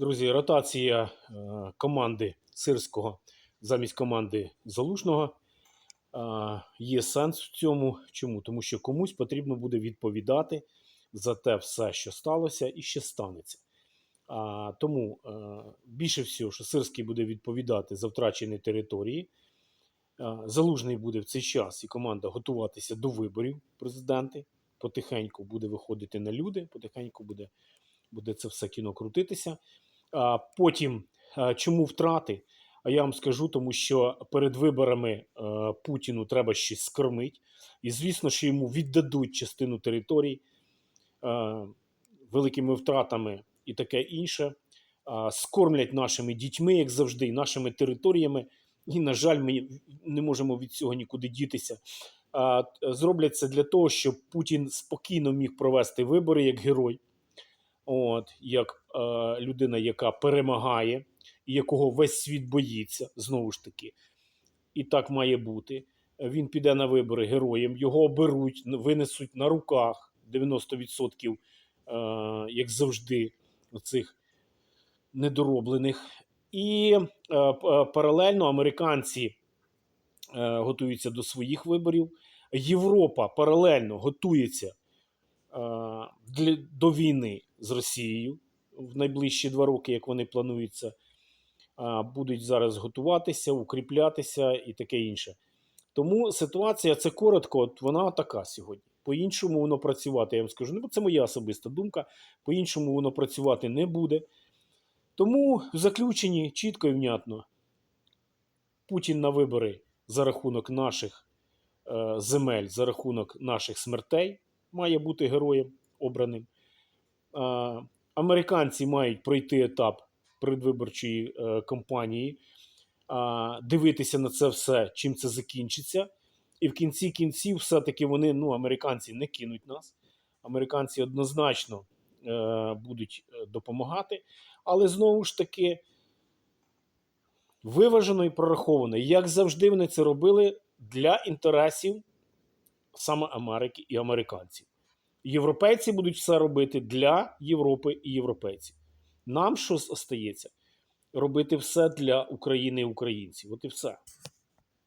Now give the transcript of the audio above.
Друзі, ротація е, команди Сирського замість команди Залужного. Е, Є сенс в цьому. Чому? Тому що комусь потрібно буде відповідати за те все, що сталося і ще станеться. А, тому е, більше всього, що Сирський буде відповідати за втрачені території. Залужний буде в цей час і команда готуватися до виборів президенти. Потихеньку буде виходити на люди, потихеньку буде, буде це все кіно крутитися. А потім, чому втрати? А я вам скажу, тому що перед виборами Путіну треба щось скормити. І звісно, що йому віддадуть частину територій великими втратами і таке інше. Скормлять нашими дітьми, як завжди, нашими територіями. І, на жаль, ми не можемо від цього нікуди дітися. Зроблять це для того, щоб Путін спокійно міг провести вибори як герой, от, як е, людина, яка перемагає, і якого весь світ боїться, знову ж таки. І так має бути. Він піде на вибори героєм, його оберуть, винесуть на руках 90%, е, як завжди, цих недороблених. І е, е, паралельно американці е, готуються до своїх виборів. Європа паралельно готується е, для, до війни з Росією в найближчі два роки, як вони плануються. Будуть зараз готуватися, укріплятися і таке інше. Тому ситуація це коротко, от вона така сьогодні. По-іншому воно працювати, я вам скажу. Ну, це моя особиста думка. По-іншому воно працювати не буде. Тому в заключенні чітко і внятно. Путін на вибори за рахунок наших е, земель, за рахунок наших смертей має бути героєм обраним. Американці мають пройти етап передвиборчої е, кампанії, дивитися на це все, чим це закінчиться. І в кінці кінців, все-таки вони, ну, американці не кинуть нас. Американці однозначно е, будуть е, допомагати. Але знову ж таки, виважено і прораховано, як завжди, вони це робили для інтересів саме Америки і американців. Європейці будуть все робити для Європи і європейців. Нам що остається? Робити все для України і українців. От і все.